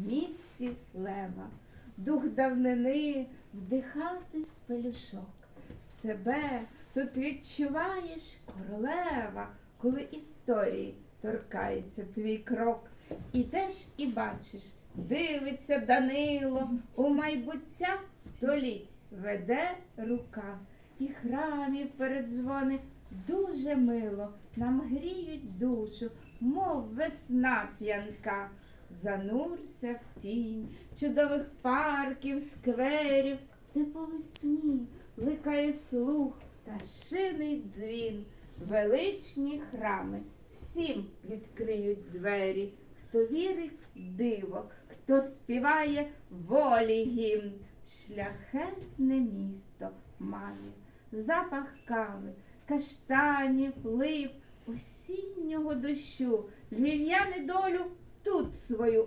в місті лева. Дух давнини вдихати з пелюшок. Себе тут відчуваєш королева, коли історії торкається твій крок. Ідеш і бачиш, дивиться Данило, у майбуття століть веде рука. І храмів передзвони дуже мило, нам гріють душу, мов весна п'янка. Занурся в тінь чудових парків, скверів, де по весні ликає слух та шиний дзвін. Величні храми всім відкриють двері, хто вірить диво, хто співає волі гімн. Шляхетне місто має запах кави, каштанів, лип, осіннього дощу. Львів'яни долю тут свою